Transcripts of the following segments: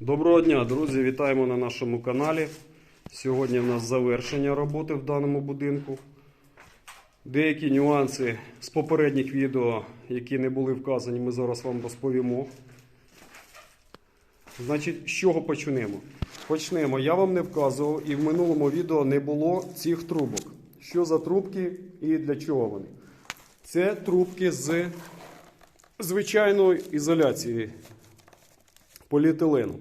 Доброго дня, друзі! Вітаємо на нашому каналі. Сьогодні в нас завершення роботи в даному будинку. Деякі нюанси з попередніх відео, які не були вказані, ми зараз вам розповімо. Значить, з чого почнемо? Почнемо. Я вам не вказував і в минулому відео не було цих трубок. Що за трубки і для чого вони? Це трубки з звичайної ізоляції поліетилену.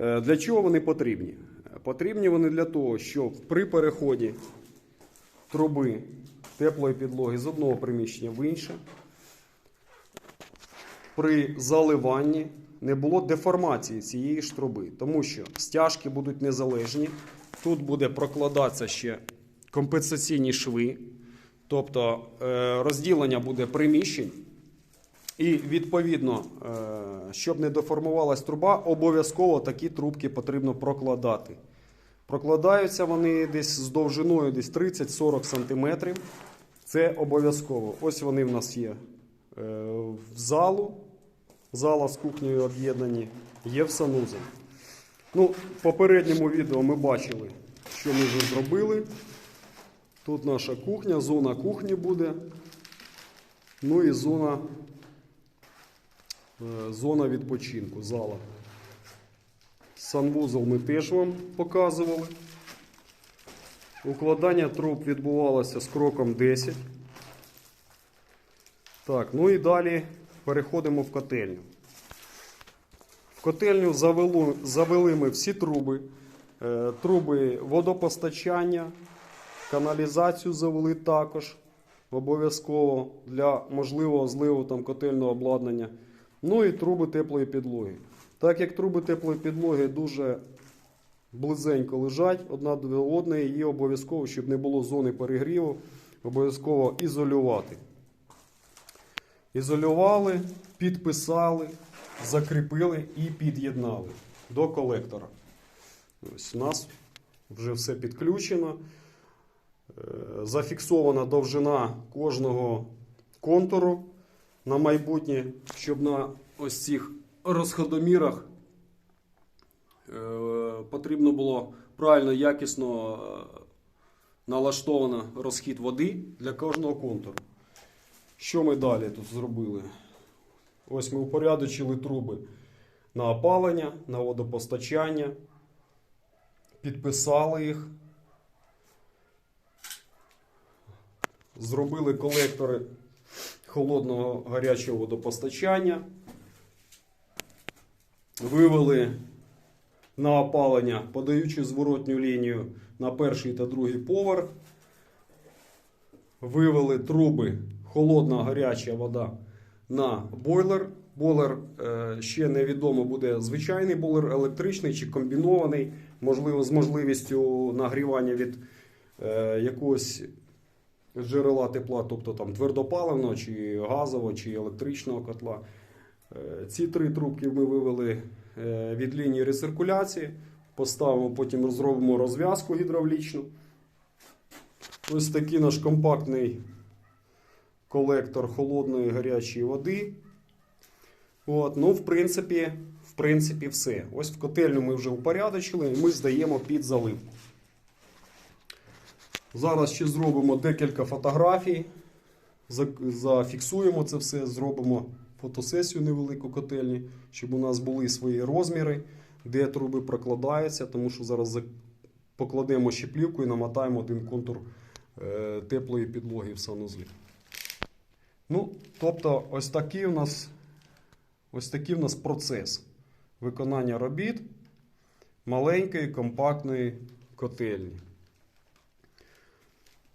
Е, Для чого вони потрібні? Потрібні вони для того, щоб при переході труби теплої підлоги з одного приміщення в інше, при заливанні не було деформації цієї ж труби, тому що стяжки будуть незалежні. Тут буде прокладатися ще компенсаційні шви, тобто е, розділення буде приміщень. І відповідно, е, щоб не деформувалась труба, обов'язково такі трубки потрібно прокладати. Прокладаються вони десь з довжиною десь 30-40 см. Це обов'язково. Ось вони в нас є е, в залу. Зала з кухнею об'єднані, є в санузел. Ну, в попередньому відео ми бачили, що ми вже зробили. Тут наша кухня, зона кухні буде. Ну і зона Зона відпочинку, зала. Санвузол ми теж вам показували. Укладання труб відбувалося з кроком 10. Так, ну і далі переходимо в котельню. В котельню завело, завели ми всі труби, Е, труби водопостачання, каналізацію завели також обов'язково для можливого зливу там котельного обладнання. Ну і труби теплої підлоги. Так як труби теплої підлоги дуже близенько лежать одна до одної, її обов'язково, щоб не було зони перегріву, обов'язково ізолювати. Ізолювали, підписали, закріпили і під'єднали до колектора. Ось у нас вже все підключено. Е, Зафіксована довжина кожного контуру на майбутнє, щоб на ось цих розходомірах е, потрібно було правильно, якісно е, налаштовано розхід води для кожного контуру. Що ми далі тут зробили? Ось ми упорядочили труби на опалення, на водопостачання, підписали їх. Зробили колектори холодного гарячого водопостачання. Вивели на опалення, подаючи зворотню лінію на перший та другий поверх. Вивели труби холодна гаряча вода на бойлер. Бойлер е, ще невідомо буде звичайний бойлер, електричний чи комбінований, можливо, з можливістю нагрівання від е, якогось джерела тепла, тобто там твердопаливного, чи газового, чи електричного котла. Е, Ці три трубки ми вивели е, від лінії рециркуляції, поставимо, потім зробимо розв'язку гідравлічну. Ось такий наш компактний колектор холодної гарячої води. От, ну, в принципі, в принципі, все. Ось в котельню ми вже упорядочили, і ми здаємо під заливку. Зараз ще зробимо декілька фотографій. Зафіксуємо це все, зробимо фотосесію невелику котельні, щоб у нас були свої розміри, де труби прокладаються, тому що зараз за- покладемо щеплівку і намотаємо один контур е, теплої підлоги в санузлі. Ну, тобто, ось такий у нас, ось такий у нас процес виконання робіт маленької компактної котельні.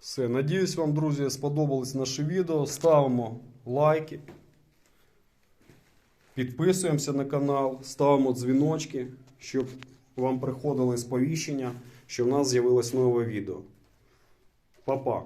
Все, надіюсь, вам, друзі, сподобалось наше відео. Ставимо лайки, підписуємося на канал, ставимо дзвіночки, щоб вам приходили сповіщення, що в нас з'явилось нове відео. Па-па!